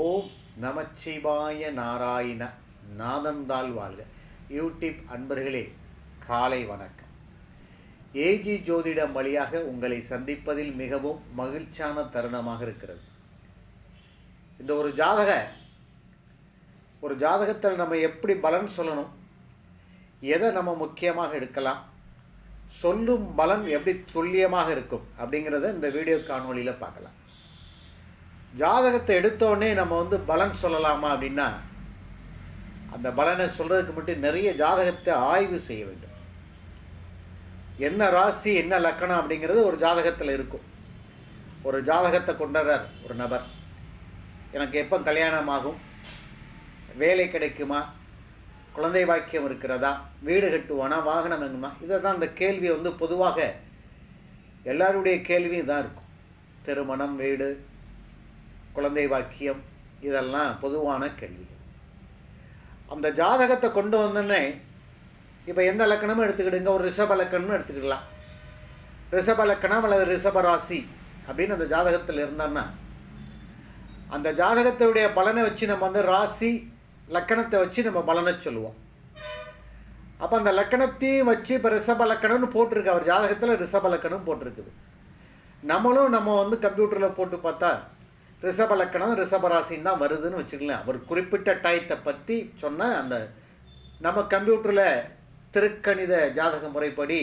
ஓம் நமச்சிவாய நாராயண நாதந்தாள் வாழ்க. யூடியூப் அன்பர்களே காலை வணக்கம். ஏஜி ஜோதிடம் வழியாக உங்களை சந்திப்பதில் மிகவும் மகிழ்ச்சியான தருணமாக இருக்கிறது. இந்த ஒரு ஜாதக ஒரு ஜாதகத்தில் நம்ம எப்படி பலன் சொல்லணும் எதை நம்ம முக்கியமாக எடுக்கலாம் சொல்லும் பலன் எப்படி துல்லியமாக இருக்கும் அப்படிங்கிறத இந்த வீடியோ காணொலியில் பார்க்கலாம். ஜாதகத்தை எடுத்தோடனே நம்ம வந்து பலன் சொல்லலாமா அப்படின்னா அந்த பலனை சொல்கிறதுக்கு மட்டும் நிறைய ஜாதகத்தை ஆய்வு செய்ய வேண்டும். என்ன ராசி என்ன லக்கணம் அப்படிங்கிறது ஒரு ஜாதகத்தில் இருக்கும். ஒரு ஜாதகத்தை கொண்டாடுறார் ஒரு நபர். எனக்கு எப்போ கல்யாணம் ஆகும்? வேலை கிடைக்குமா? குழந்தை வாக்கியம் இருக்கிறதா? வீடு கட்டுவானா? வாகனம் எங்குமா? இதை தான் அந்த கேள்வி வந்து பொதுவாக எல்லாருடைய கேள்வியும் தான் இருக்கும். திருமணம் வீடு குழந்தை வாக்கியம் இதெல்லாம் பொதுவான கேள்விகள் அந்த ஜாதகத்தை கொண்டு வந்தோடனே இப்போ எந்த லக்கணமும் எடுத்துக்கிடுங்க ஒரு ரிஷப லக்கணம்னு எடுத்துக்கிடலாம். ரிஷப லக்கணம் அல்லது ரிஷப ராசி அப்படின்னு அந்த ஜாதகத்தில் இருந்தோன்னா அந்த ஜாதகத்தினுடைய பலனை வச்சு நம்ம வந்து ராசி லக்கணத்தை வச்சு நம்ம பலனை சொல்லுவோம். அப்போ அந்த லக்கணத்தையும் வச்சு இப்போ ரிஷப லக்கணம்னு போட்டிருக்கு அவர் ஜாதகத்தில் ரிஷப லக்கணம் போட்டிருக்குது. நம்மளும் நம்ம வந்து கம்ப்யூட்டரில் போட்டு பார்த்தா ரிஷபலக்கணம் லக்கணம் ராசின்னு தான் வருதுன்னு வச்சுக்கலாம் அவர் குறிப்பிட்ட டயத்தை பற்றி சொன்ன அந்த நம்ம கம்ப்யூட்டரில் திருக்கணித ஜாதக முறைப்படி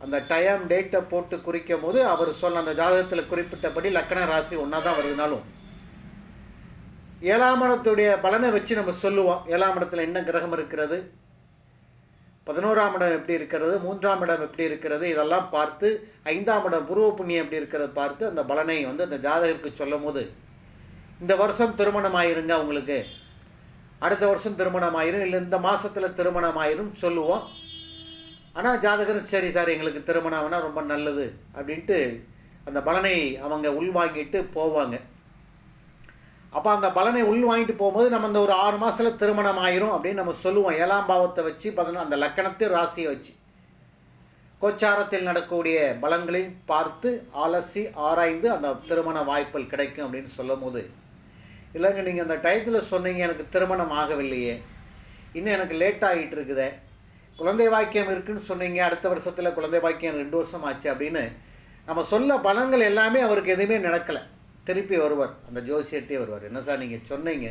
அந்த டைம் டேட்டை போட்டு குறிக்கும் போது அவர் சொன்ன அந்த ஜாதகத்தில் குறிப்பிட்டபடி லக்கண ராசி ஒன்றா தான் வருதுனாலும். ஏழாம் இடத்துடைய பலனை வச்சு நம்ம சொல்லுவோம். ஏழாம் இடத்துல என்ன கிரகம் இருக்கிறது? பதினோராம் இடம் எப்படி இருக்கிறது மூன்றாம் இடம் எப்படி இருக்கிறது இதெல்லாம் பார்த்து ஐந்தாம் இடம் பூர்வ புண்ணியம் எப்படி இருக்கிறது பார்த்து அந்த பலனை வந்து அந்த ஜாதகருக்கு சொல்லும் போது இந்த வருஷம் திருமணம் ஆயிருங்க உங்களுக்கு? அடுத்த வருஷம் திருமணம் ஆயிரும் இல்லை இந்த மாதத்தில் திருமணம் ஆயிரும் சொல்லுவோம். ஆனால் ஜாதகர் சரி சார் எங்களுக்கு திருமணம் ஆகுனா ரொம்ப நல்லது அப்படின்ட்டு அந்த பலனை அவங்க உள்வாங்கிட்டு போவாங்க. அப்போ அந்த பலனை உள் வாங்கிட்டு போகும்போது நம்ம அந்த ஒரு ஆறு மாதத்தில் திருமணம் ஆயிரும் அப்படின்னு நம்ம சொல்லுவோம். ஏழாம் பாவத்தை வச்சு பதினொன்று அந்த லக்கணத்தை ராசியை வச்சு. கோச்சாரத்தில் நடக்கக்கூடிய பலன்களையும் பார்த்து அலசி ஆராய்ந்து அந்த திருமண வாய்ப்புகள் கிடைக்கும் அப்படின்னு சொல்லும் போது இல்லைங்க நீங்கள் அந்த டயத்தில் சொன்னீங்க எனக்கு திருமணம் ஆகவில்லையே. இன்னும் எனக்கு லேட் ஆகிட்டு இருக்குதே. குழந்தை வாக்கியம் இருக்குன்னு சொன்னீங்க அடுத்த வருஷத்தில் குழந்தை வாக்கியம் ரெண்டு வருஷம் ஆச்சு அப்படின்னு நம்ம சொல்ல பலன்கள் எல்லாமே அவருக்கு எதுவுமே நடக்கலை. திருப்பி வருவார். அந்த ஜோசியர்கிட்டே வருவார். என்ன சார் நீங்கள் சொன்னீங்க?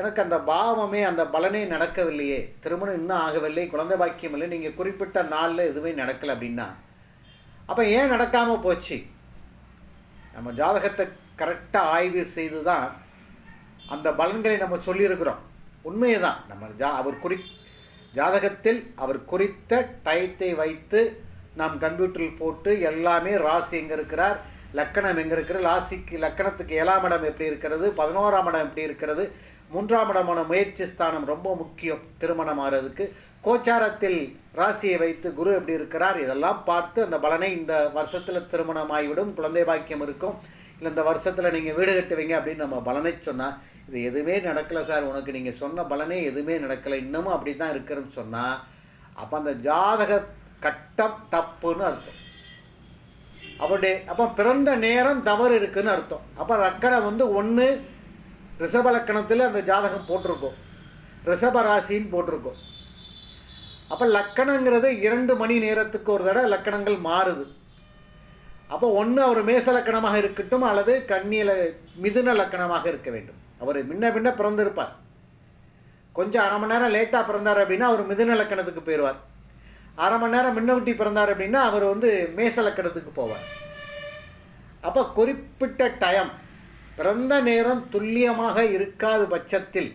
எனக்கு அந்த பாவமே அந்த பலனே நடக்கவில்லையே. திருமணம் இன்னும் ஆகவில்லை. குழந்தை பாக்கியம் இல்லை. நீங்கள் குறிப்பிட்ட நாளில் எதுவுமே நடக்கலை அப்படின்னா. அப்போ ஏன் நடக்காமல் போச்சு? நம்ம ஜாதகத்தை கரெக்டாக ஆய்வு செய்து தான் அந்த பலன்களை நம்ம சொல்லியிருக்கிறோம். உண்மையை தான் நம்ம ஜா அவர் குறி ஜாதகத்தில் அவர் குறித்த டயத்தை வைத்து நாம் கம்ப்யூட்டரில் போட்டு எல்லாமே ராசி எங்கே இருக்கிறார்? லக்கணம் எங்கே இருக்கிறது? ராசிக்கு லக்கணத்துக்கு ஏழாம் இடம் எப்படி இருக்கிறது? பதினோராம் இடம் எப்படி இருக்கிறது? மூன்றாம் இடமான முயற்சி ஸ்தானம் ரொம்ப முக்கியம் திருமணம் ஆகிறதுக்கு கோச்சாரத்தில் ராசியை வைத்து குரு எப்படி இருக்கிறார்? இதெல்லாம் பார்த்து அந்த பலனை இந்த வருஷத்தில் திருமணம் ஆகிவிடும் குழந்தை பாக்கியம் இருக்கும். இல்லை இந்த வருஷத்தில் நீங்கள் வீடு கட்டுவீங்க அப்படின்னு நம்ம பலனை சொன்னால் இது எதுவுமே நடக்கலை சார். உனக்கு நீங்கள் சொன்ன பலனே எதுவுமே நடக்கலை. இன்னமும் அப்படி தான் இருக்கிறன்னு சொன்னால் அப்போ அந்த ஜாதக கட்டம் தப்புன்னு அர்த்தம். அவருடைய அப்போ பிறந்த நேரம் தவறு இருக்குன்னு அர்த்தம். அப்போ லக்கணம் வந்து ஒன்று ரிஷபலக்கணத்தில் அந்த ஜாதகம் போட்டிருக்கோம். ரிஷப ராசின்னு போட்டிருக்கோம். அப்போ லக்கணங்கிறது இரண்டு மணி நேரத்துக்கு ஒரு தடவை லக்கணங்கள் மாறுது. அப்போ ஒன்று அவர் மேச லக்கணமாக இருக்கட்டும் அல்லது கண்ணியில் மிதுன லக்கணமாக இருக்க வேண்டும். அவர் முன்ன பின்ன பிறந்திருப்பார். கொஞ்சம் அரை மணி நேரம் லேட்டாக பிறந்தார் அப்படின்னா அவர் மிதுன லக்கணத்துக்கு போயிடுவார். அரை மணி நேரம் முன்னகுட்டி பிறந்தார் அப்படின்னா அவர் வந்து மேசலக்கடத்துக்கு போவார். அப்போ குறிப்பிட்ட டைம் பிறந்த நேரம் துல்லியமாக இருக்காத பட்சத்தில்.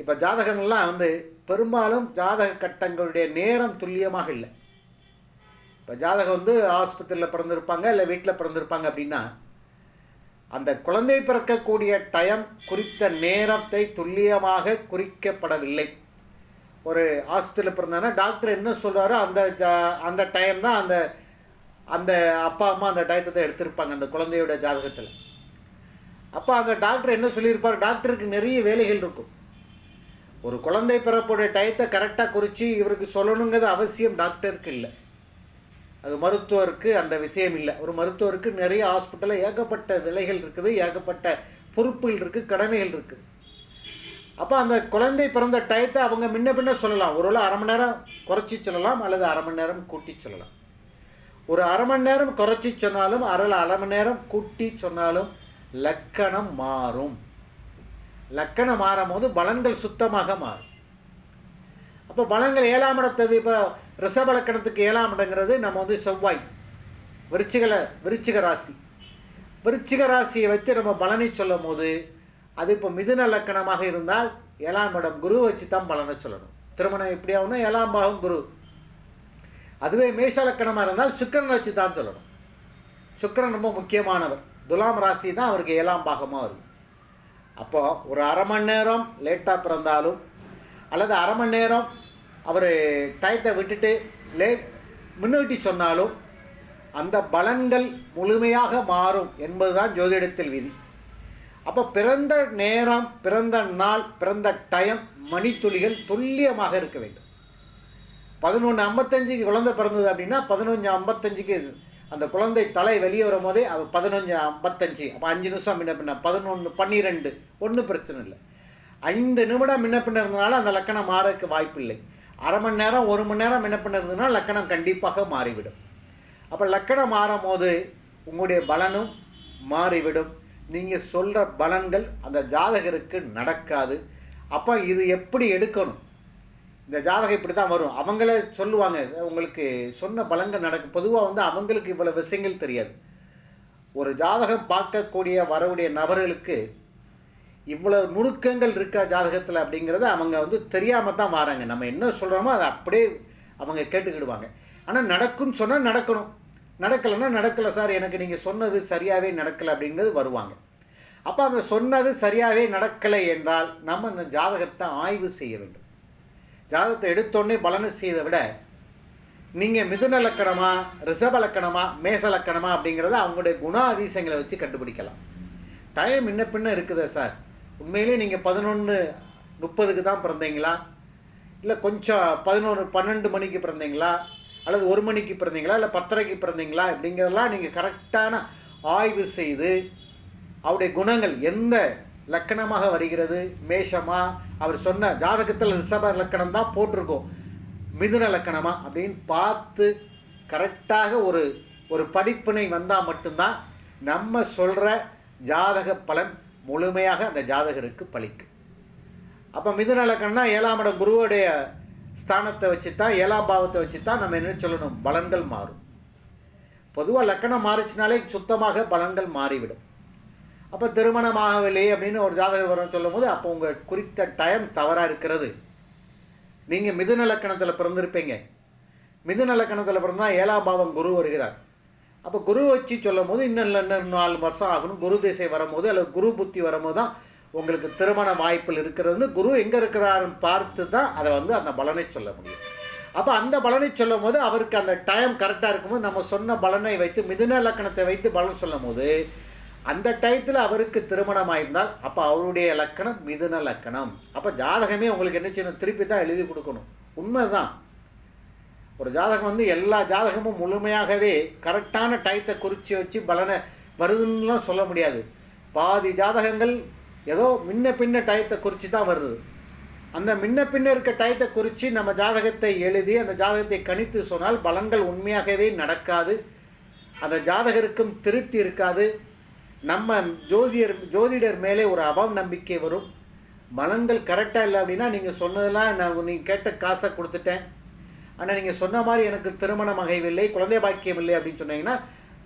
இப்போ ஜாதகங்கள்லாம் வந்து பெரும்பாலும் ஜாதக கட்டங்களுடைய நேரம் துல்லியமாக இல்லை. இப்போ ஜாதகம் வந்து ஆஸ்பத்திரியில் பிறந்திருப்பாங்க இல்லை வீட்டில் பிறந்திருப்பாங்க அப்படின்னா அந்த குழந்தை பிறக்கக்கூடிய டயம் குறித்த நேரத்தை துல்லியமாக குறிக்கப்படவில்லை. ஒரு ஆஸ்பத்திரியில் பிறந்தானா? டாக்டர் என்ன சொல்கிறாரோ அந்த ஜா அந்த டைம் தான் அந்த அந்த அப்பா அம்மா அந்த டயத்தை எடுத்திருப்பாங்க அந்த குழந்தையோட ஜாதகத்தில். அப்போ அந்த டாக்டர் என்ன சொல்லியிருப்பார்? டாக்டருக்கு நிறைய வேலைகள் இருக்கும். ஒரு குழந்தை பிறப்புடைய டயத்தை கரெக்டாக குறித்து இவருக்கு சொல்லணுங்கிறது அவசியம் டாக்டருக்கு இல்லை. அது மருத்துவருக்கு அந்த விஷயம் இல்லை. ஒரு மருத்துவருக்கு நிறைய ஹாஸ்பிட்டலில் ஏகப்பட்ட விலைகள் இருக்குது ஏகப்பட்ட பொறுப்புகள் இருக்குது கடமைகள் இருக்குது அப்போ அந்த குழந்தை பிறந்த டயத்தை அவங்க முன்ன பின்ன சொல்லலாம். ஒரு அரை மணி நேரம் குறைச்சி சொல்லலாம் அல்லது அரை மணி நேரம் கூட்டி சொல்லலாம். ஒரு அரை மணி நேரம் குறைச்சி சொன்னாலும் அரை அரை மணி நேரம் கூட்டி சொன்னாலும் லக்கணம் மாறும். லக்கணம் மாறும் போது பலன்கள் சுத்தமாக மாறும். அப்போ பலன்கள் ஏழாம் இடத்தது இப்போ ரிஷப லக்கணத்துக்கு ஏழாம் இடங்கிறது நம்ம வந்து செவ்வாய் விருச்சிகல விருச்சிக ராசி. விருச்சிக ராசியை வச்சு நம்ம பலனை சொல்லும் போது அது இப்போ மிதுன லக்கணமாக இருந்தால் ஏழாம் இடம் குரு வச்சு தான் பலனை சொல்லணும். திருமணம் எப்படி ஆகும்னா ஏழாம் பாகம் குரு. அதுவே மேஷ லக்கணமாக இருந்தால் சுக்கிரனை வச்சு தான் சொல்லணும். சுக்கிரன் ரொம்ப முக்கியமானவர். துலாம் ராசி தான் அவருக்கு ஏழாம் பாகமாக வருது. அப்போது ஒரு அரை மணி நேரம் லேட்டாக பிறந்தாலும் அல்லது அரை மணி நேரம் அவர் டயத்தை விட்டுட்டு லே முன்னூட்டி சொன்னாலும் அந்த பலன்கள் முழுமையாக மாறும் என்பதுதான் ஜோதிடத்தில் விதி. அப்போ பிறந்த நேரம் பிறந்த நாள் பிறந்த டைம் மணித்துளிகள் துல்லியமாக இருக்க வேண்டும். பதினொன்று ஐம்பத்தஞ்சுக்கு குழந்தை பிறந்தது அப்படின்னா பதினொன்று ஐம்பத்தஞ்சுக்கு அந்த குழந்தை தலை வெளியே வரும் போதே அவ பதினொன்று ஐம்பத்தஞ்சு அப்போ அஞ்சு நிமிஷம் முன்ன பின்ன பதினொன்று பன்னிரெண்டு ஒன்றும் பிரச்சனை இல்லை. ஐந்து நிமிடம் முன்ன பின்ன இருந்தனால அந்த லக்கணம் மாறக்கு வாய்ப்பில்லை அரை மணி நேரம் ஒரு மணி நேரம் முன்ன பின்ன இருந்ததுன்னா லக்கணம் கண்டிப்பாக மாறிவிடும். அப்போ லக்கணம் மாறும் போது உங்களுடைய பலனும் மாறிவிடும். நீங்கள் சொல்கிற பலன்கள் அந்த ஜாதகருக்கு நடக்காது. அப்போ இது எப்படி எடுக்கணும்? இந்த ஜாதகம் இப்படி தான் வரும். அவங்களே சொல்லுவாங்க உங்களுக்கு சொன்ன பலன்கள் நடக்கும் பொதுவாக வந்து அவங்களுக்கு இவ்வளோ விஷயங்கள் தெரியாது. ஒரு ஜாதகம் பார்க்கக்கூடிய வரக்கூடிய நபர்களுக்கு இவ்வளோ நுணுக்கங்கள் இருக்கா ஜாதகத்தில் அப்படிங்கிறத அவங்க வந்து தெரியாமல் தான் வராங்க. நம்ம என்ன சொல்கிறோமோ அதை அப்படியே அவங்க கேட்டுக்கிடுவாங்க. ஆனால் நடக்கும்னு சொன்னால் நடக்கணும். நடக்கலைன்னா நடக்கலை சார் எனக்கு நீங்கள் சொன்னது சரியாகவே நடக்கலை அப்படிங்கிறது வருவாங்க. அப்போ அவங்க சொன்னது சரியாகவே நடக்கலை என்றால் நம்ம அந்த ஜாதகத்தை ஆய்வு செய்ய வேண்டும். ஜாதகத்தை எடுத்தோடனே பலனை செய்ததை விட நீங்கள் மிதுன லக்கணமா ரிஷப லக்கணமா மேச லக்கணமா அப்படிங்கிறத அவங்களுடைய குணாதிசயங்களை வச்சு கண்டுபிடிக்கலாம். டைம் இன்ன பின்ன இருக்குதா சார்? உண்மையிலேயே நீங்கள் பதினொன்று முப்பதுக்கு தான் பிறந்தீங்களா? இல்லை கொஞ்சம் பதினொன்று பன்னெண்டு மணிக்கு பிறந்தீங்களா? அல்லது ஒரு மணிக்கு பிறந்தீங்களா இல்லை பத்தரைக்கு பிறந்தீங்களா அப்படிங்கிறதெல்லாம் நீங்கள் கரெக்டான ஆய்வு செய்து அவருடைய குணங்கள் எந்த லக்கணமாக வருகிறது மேஷமாக அவர் சொன்ன ஜாதகத்தில் ரிஷப லக்கணம் தான் போட்டிருக்கோம். மிதுன லக்கணமாக அப்படின்னு பார்த்து கரெக்டாக ஒரு ஒரு படிப்பினை வந்தால் மட்டும்தான் நம்ம சொல்கிற ஜாதக பலன் முழுமையாக அந்த ஜாதகருக்கு பலிக்கும். அப்போ மிதுன லக்கணம்னா ஏழாம் இடம் குருவுடைய ஸ்தானத்தை வச்சு தான் ஏழாம் பாவத்தை வச்சு தான் நம்ம என்ன சொல்லணும்? பலன்கள் மாறும். பொதுவாக லக்கணம் மாறிச்சினாலே சுத்தமாக பலன்கள் மாறிவிடும். அப்போ திருமணமாகவில்லை அப்படின்னு ஒரு ஜாதகர் வரும் சொல்லும் போது அப்போ உங்கள் குறித்த டைம் தவறாக இருக்கிறது. நீங்கள் மிதுன லக்கணத்தில் பிறந்திருப்பீங்க. மிதுன லக்கணத்தில் பிறந்தால் ஏழாம் பாவம் குரு வருகிறார். அப்போ குரு வச்சு சொல்லும் போது இன்னும் இல்லை இன்னும் நாலு வருஷம் ஆகணும். குரு திசை வரும்போது அல்லது குரு புத்தி வரும்போது தான் உங்களுக்கு திருமண வாய்ப்பில் இருக்கிறதுன்னு குரு எங்கே இருக்கிறாருன்னு பார்த்து தான் அதை வந்து அந்த பலனை சொல்ல முடியும். அப்போ அந்த பலனை சொல்லும் போது அவருக்கு அந்த டைம் கரெக்டாக இருக்கும்போது நம்ம சொன்ன பலனை வைத்து மிதுன லக்கணத்தை வைத்து பலன் சொல்லும் போது அந்த டயத்தில் அவருக்கு திருமணம் ஆயிருந்தால் அப்போ அவருடைய லக்கணம் மிதுன லக்கணம். அப்போ ஜாதகமே உங்களுக்கு என்ன செய்யணும்? திருப்பி தான் எழுதி கொடுக்கணும். உண்மை தான் ஒரு ஜாதகம் வந்து எல்லா ஜாதகமும் முழுமையாகவே கரெக்டான டயத்தை குறித்து வச்சு பலனை வருதுன்னுலாம் சொல்ல முடியாது. பாதி ஜாதகங்கள் ஏதோ முன்ன பின்ன டயத்தை குறித்து தான் வருது. அந்த முன்ன பின்ன இருக்க டயத்தை குறித்து நம்ம ஜாதகத்தை எழுதி அந்த ஜாதகத்தை கணித்து சொன்னால் பலன்கள் உண்மையாகவே நடக்காது. அந்த ஜாதகருக்கும் திருப்தி இருக்காது. நம்ம ஜோதியர் ஜோதிடர் மேலே ஒரு அவம் நம்பிக்கை வரும். பலன்கள் கரெக்டாக இல்லை அப்படின்னா நீங்கள் சொன்னதெல்லாம் நான் நீங்கள் கேட்ட காசை கொடுத்துட்டேன். ஆனால் நீங்கள் சொன்ன மாதிரி எனக்கு திருமணம் ஆகவில்லை குழந்தை பாக்கியம் இல்லை அப்படின்னு சொன்னீங்கன்னா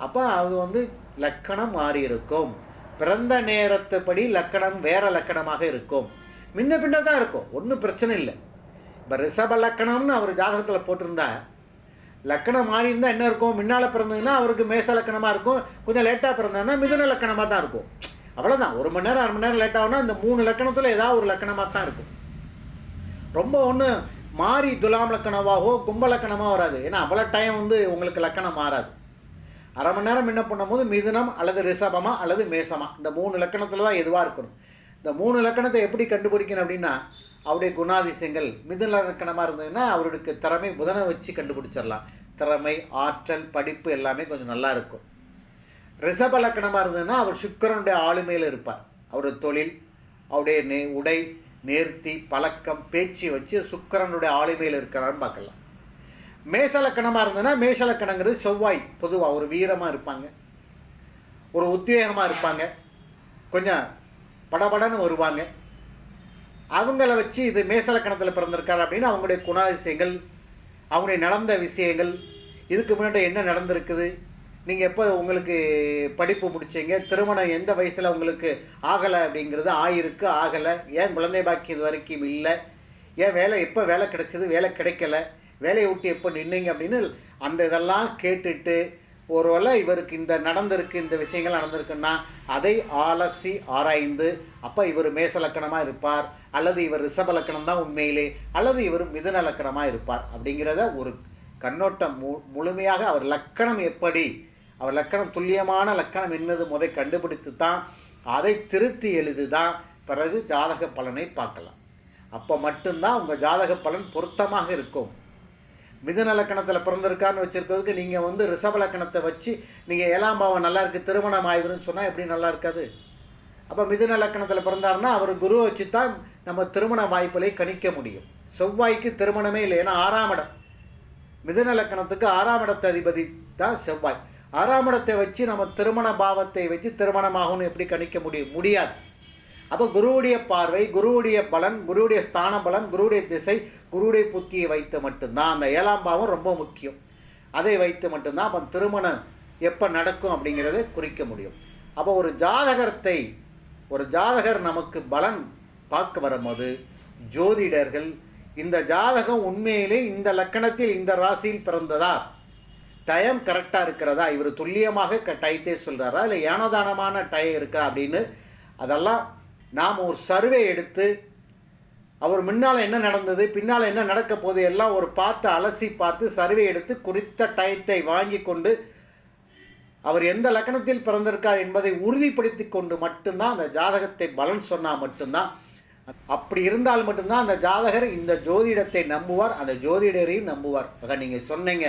அப்போ அது வந்து லக்கணம் மாறி இருக்கும் பிறந்த நேரத்துப்படி லக்கணம் வேற லக்கணமாக இருக்கும். முன்ன பின்ன தான் இருக்கும். ஒன்றும் பிரச்சனை இல்லை. இப்போ ரிஷப லக்கணம்னு அவர் ஜாதகத்தில் போட்டிருந்தா லக்கணம் மாறி இருந்தால் என்ன இருக்கும்? முன்னால் பிறந்ததுன்னா அவருக்கு மேச லக்கணமாக இருக்கும். கொஞ்சம் லேட்டாக பிறந்தாங்கன்னா மிதுன லக்கணமாக தான் இருக்கும். அவ்வளோதான் ஒரு மணி நேரம் அரை மணி நேரம் லேட்டாகனா இந்த மூணு லக்கணத்தில் ஏதாவது ஒரு லக்கணமாக தான் இருக்கும். ரொம்ப ஒன்று மாறி துலாம் லக்கணமாகவோ கும்ப லக்கணமாக வராது. ஏன்னா அவ்வளோ டைம் வந்து உங்களுக்கு லக்கணம் மாறாது. அரை மணி நேரம் என்ன பண்ணும்போது மிதுனம் அல்லது ரிஷபமா அல்லது மேசமா இந்த மூணு லக்கணத்தில் தான் எதுவாக இருக்கணும். இந்த மூணு லக்கணத்தை எப்படி கண்டுபிடிக்கணும் அப்படின்னா அவருடைய குணாதிசயங்கள் மிதுன லக்கணமாக இருந்ததுன்னா அவருக்கு திறமை புதனை வச்சு கண்டுபிடிச்சிடலாம். திறமை ஆற்றல் படிப்பு எல்லாமே கொஞ்சம் நல்லா இருக்கும். ரிஷப லக்கணமாக இருந்ததுன்னா அவர் சுக்கிரனுடைய ஆளுமையில் இருப்பார். அவருடைய தொழில் அவருடைய நே உடை நேர்த்தி பழக்கம் பேச்சு வச்சு சுக்கிரனுடைய ஆளுமையில் இருக்கிறான்னு பார்க்கலாம். மேசலக்கணமாக இருந்ததுன்னா மேசலக்கணங்கிறது செவ்வாய். பொதுவாக ஒரு வீரமாக இருப்பாங்க. ஒரு உத்வேகமாக இருப்பாங்க. கொஞ்சம் படபடன்னு வருவாங்க. அவங்கள வச்சு இது மேசலக்கணத்தில் பிறந்திருக்காரு அப்படின்னு அவங்களுடைய குணாதிசயங்கள் அவங்களுடைய நடந்த விஷயங்கள் இதுக்கு முன்னாடி என்ன நடந்திருக்குது நீங்கள் எப்போ உங்களுக்கு படிப்பு முடிச்சீங்க திருமணம் எந்த வயசில் உங்களுக்கு ஆகலை அப்படிங்கிறது ஆயிருக்கு ஆகலை. ஏன் குழந்தை பாக்கி இது வரைக்கும் இல்லை? ஏன் வேலை எப்போ வேலை கிடைச்சது வேலை கிடைக்கல? வேலையை விட்டு எப்போ நின்னீங்க அப்படின்னு அந்த இதெல்லாம் கேட்டுட்டு ஒருவேளை இவருக்கு இந்த நடந்திருக்கு இந்த விஷயங்கள் நடந்திருக்குன்னா அதை ஆலசி ஆராய்ந்து அப்போ இவர் மேசலக்கணமாக இருப்பார் அல்லது இவர் ரிஷபலக்கணம் தான் உண்மையிலே அல்லது இவர் மிதுன லக்கணமாக இருப்பார் அப்படிங்கிறத ஒரு கண்ணோட்டம் மு முழுமையாக அவர் லக்கணம் எப்படி அவர் லக்கணம் துல்லியமான லக்கணம் என்னது முதை கண்டுபிடித்து தான் அதை திருத்தி எழுதி தான் பிறகு ஜாதக பலனை பார்க்கலாம். அப்போ மட்டும்தான் உங்கள் ஜாதக பலன் பொருத்தமாக இருக்கும். மிதுன லக்கணத்தில் பிறந்திருக்கான்னு வச்சுருக்கிறதுக்கு நீங்கள் வந்து ரிஷப லக்கணத்தை வச்சு நீங்கள் ஏழாம் பாவம் நல்லா இருக்குது திருமணம் ஆயிடுன்னு சொன்னால் எப்படி நல்லா இருக்காது? அப்போ மிதுன லக்கணத்தில் பிறந்தாருன்னா அவர் குருவை வச்சு தான் நம்ம திருமண வாய்ப்புகளை கணிக்க முடியும். செவ்வாய்க்கு திருமணமே இல்லை ஏன்னா ஆறாம் இடம். மிதுன லக்கணத்துக்கு ஆறாம் இடத்த அதிபதி தான் செவ்வாய். ஆறாம் இடத்தை வச்சு நம்ம திருமண பாவத்தை வச்சு திருமணமாகும்னு எப்படி கணிக்க முடியும்? முடியாது. அப்போ குருவுடைய பார்வை குருவுடைய பலன் குருவுடைய ஸ்தான பலன் குருவுடைய திசை குருவுடைய புத்தியை வைத்து மட்டும்தான். அந்த ஏழாம் பாவம் ரொம்ப முக்கியம். அதை வைத்து மட்டும்தான் அப்போ திருமணம் எப்போ நடக்கும் அப்படிங்கிறத குறிக்க முடியும். அப்போ ஒரு ஜாதகத்தை ஒரு ஜாதகர் நமக்கு பலன் பார்க்க வரும்போது ஜோதிடர்கள் இந்த ஜாதகம் உண்மையிலே இந்த லக்கணத்தில் இந்த ராசியில் பிறந்ததா? டயம் கரெக்டாக இருக்கிறதா? இவர் துல்லியமாக க டயத்தை சொல்கிறாரா இல்லை ஏனதானமான டயம் இருக்கா அப்படின்னு அதெல்லாம் நாம் ஒரு சர்வே எடுத்து அவர் முன்னால் என்ன நடந்தது பின்னால் என்ன நடக்க போகுது எல்லாம் ஒரு பார்த்து அலசி பார்த்து சர்வே எடுத்து குறித்த டயத்தை வாங்கி கொண்டு அவர் எந்த லக்கணத்தில் பிறந்திருக்கார் என்பதை உறுதிப்படுத்தி கொண்டு மட்டும்தான் அந்த ஜாதகத்தை பலன் சொன்னால் மட்டும்தான் அப்படி இருந்தால் மட்டும்தான் அந்த ஜாதகர் இந்த ஜோதிடத்தை நம்புவார் அந்த ஜோதிடரையும் நம்புவார். ஆக நீங்கள் சொன்னீங்க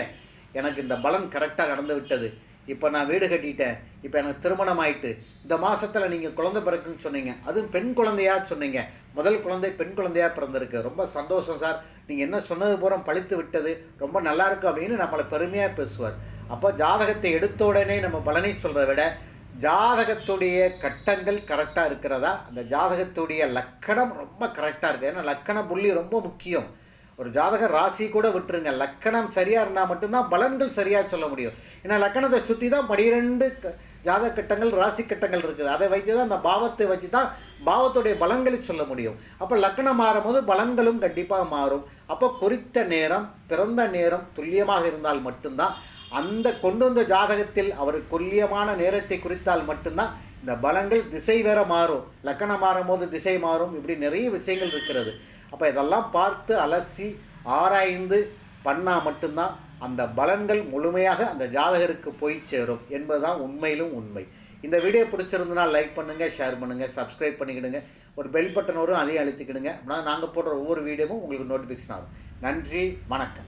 எனக்கு இந்த பலன் கரெக்டாக நடந்து விட்டது இப்போ நான் வீடு கட்டிட்டேன் இப்போ எனக்கு திருமணம் ஆயிட்டு இந்த மாதத்தில் நீங்கள் குழந்தை பிறக்குன்னு சொன்னீங்க அதுவும் பெண் குழந்தையாக சொன்னீங்க. முதல் குழந்தை பெண் குழந்தையாக பிறந்திருக்கு. ரொம்ப சந்தோஷம் சார். நீங்கள் என்ன சொன்னது பூரா பழித்து விட்டது. ரொம்ப நல்லாயிருக்கு அப்படின்னு நம்மளை பெருமையாக பேசுவார். அப்போ ஜாதகத்தை எடுத்த உடனே நம்ம பலனை சொல்கிறத விட ஜாதகத்துடைய கட்டங்கள் கரெக்டாக இருக்கிறதா? அந்த ஜாதகத்துடைய லக்கணம் ரொம்ப கரெக்டாக இருக்குது ஏன்னா லக்கண புள்ளி ரொம்ப முக்கியம். ஒரு ஜாதக ராசி கூட விட்டுருங்க. லக்கணம் சரியாக இருந்தால் மட்டும்தான் பலன்கள் சரியாக சொல்ல முடியும். ஏன்னா லக்கணத்தை சுற்றி தான் பனிரெண்டு க ஜாதக கட்டங்கள் ராசி கட்டங்கள் இருக்குது. அதை வைத்து தான் அந்த பாவத்தை வச்சு தான் பாவத்துடைய பலன்களை சொல்ல முடியும். அப்போ லக்கணம் மாறும்போது பலன்களும் கண்டிப்பாக மாறும். அப்போ குறித்த நேரம் பிறந்த நேரம் துல்லியமாக இருந்தால் மட்டும்தான் அந்த கொண்டு வந்த ஜாதகத்தில் அவர் துல்லியமான நேரத்தை குறித்தால் மட்டும்தான் இந்த பலங்கள் திசை வேற மாறும். லக்கணம் மாறும் போது திசை மாறும். இப்படி நிறைய விஷயங்கள் இருக்கிறது. அப்போ இதெல்லாம் பார்த்து அலசி ஆராய்ந்து பண்ணால் மட்டும்தான் அந்த பலன்கள் முழுமையாக அந்த ஜாதகருக்கு போய் சேரும் என்பதுதான் உண்மையிலும் உண்மை. இந்த வீடியோ பிடிச்சிருந்தனா லைக் பண்ணுங்கள் ஷேர் பண்ணுங்கள் சப்ஸ்கிரைப் பண்ணிக்கிடுங்க. ஒரு பெல் பட்டன் வரும் அதையும் அழுத்திக்கிடுங்க. அப்படின்னா நாங்கள் போடுற ஒவ்வொரு வீடியோவும் உங்களுக்கு நோட்டிஃபிகேஷன் ஆகும். நன்றி வணக்கம்.